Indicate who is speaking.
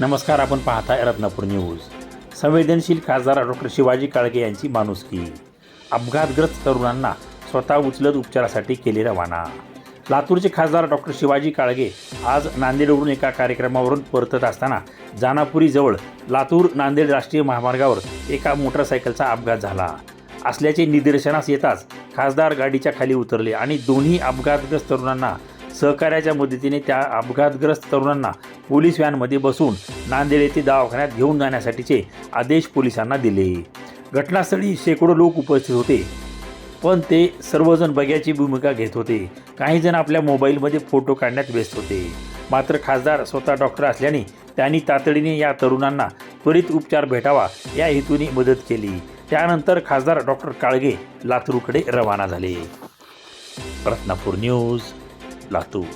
Speaker 1: नमस्कार आपण पाहताय रत्नापूर न्यूज. संवेदनशील खासदार डॉक्टर शिवाजी काळगे यांची माणुसकी. अपघातग्रस्त तरुणांना स्वतः उचलत उपचारासाठी केले रवाना. लातूरचे खासदार डॉक्टर शिवाजी काळगे आज नांदेडवरून एका कार्यक्रमावरून परतत असताना जानापुरीजवळ लातूर नांदेड राष्ट्रीय महामार्गावर एका मोटरसायकलचा अपघात झाला. असल्याचे निदर्शनास येताच खासदार गाडीच्या खाली उतरले आणि दोन्ही अपघातग्रस्त तरुणांना सहकार्याच्या मदतीने त्या अपघातग्रस्त तरुणांना पोलीस व्हॅनमध्ये बसून नांदेड येथे दवाखान्यात घेऊन जाण्यासाठीचे आदेश पोलिसांना दिले. घटनास्थळी शेकडो लोक उपस्थित होते पण ते सर्वजण बघ्याची भूमिका घेत होते. काही जण आपल्या मोबाईलमध्ये फोटो काढण्यात व्यस्त होते. मात्र खासदार स्वतः डॉक्टर असल्याने त्यांनी तातडीने या तरुणांना त्वरित उपचार भेटावा या हेतूने मदत केली. त्यानंतर खासदार डॉक्टर काळगे लातूरकडे रवाना झाले. रत्नापूर न्यूज. la tuvo.